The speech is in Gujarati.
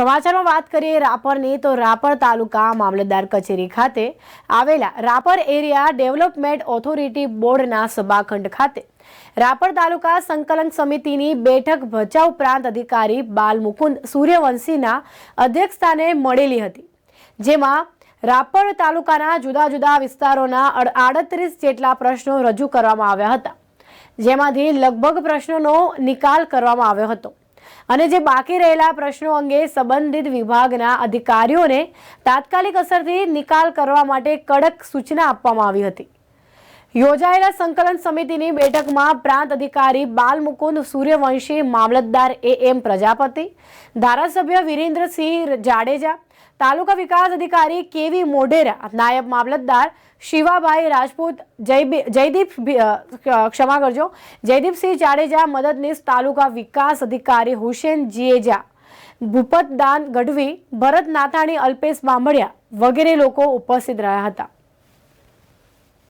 સમાચારમાં વાત કરીએ રાપરની, તો રાપર તાલુકા મામલતદાર કચેરી ખાતે આવેલા રાપર એરિયા ડેવલપમેન્ટ ઓથોરિટી બોર્ડના સભાખંડ ખાતે રાપર તાલુકા સંકલન સમિતિની બેઠક ભચાઉ પ્રાંત અધિકારી બાલ મુકુંદ સૂર્યવંશીના અધ્યક્ષસ્થાને મળેલી હતી, જેમાં રાપર તાલુકાના જુદા જુદા વિસ્તારોના આડત્રીસ જેટલા પ્રશ્નો રજૂ કરવામાં આવ્યા હતા, જેમાંથી લગભગ પ્રશ્નોનો નિકાલ કરવામાં આવ્યો હતો. અને જે બાકી રહેલા પ્રશ્નો અંગે સંબંધિત વિભાગના અધિકારીઓને તાત્કાલિક અસરથી નિકાલ કરવા માટે કડક સૂચના આપવામાં આવી હતી. યોજાયેલા સંકલન સમિતિની બેઠકમાં પ્રાંત અધિકારી બાલમુકુંદ સૂર્યવંશી, મામલતદાર એ એમ પ્રજાપતિ, ધારાસભ્ય વિરેન્દ્રસિંહ જાડેજા, તાલુકા વિકાસ અધિકારી કેવી મોઢેરા, નાયબ મામલતદાર શિવાભાઈ રાજપૂત જયદીપ ક્ષમા કરજો, જયદીપસિંહ જાડેજા, મદદનીશ તાલુકા વિકાસ અધિકારી હુસેન જીએજા, ભૂપતદાન ગઢવી ભરત નાથાણી અલ્પેશ બામડિયા વગેરે લોકો ઉપસ્થિત રહ્યા હતા.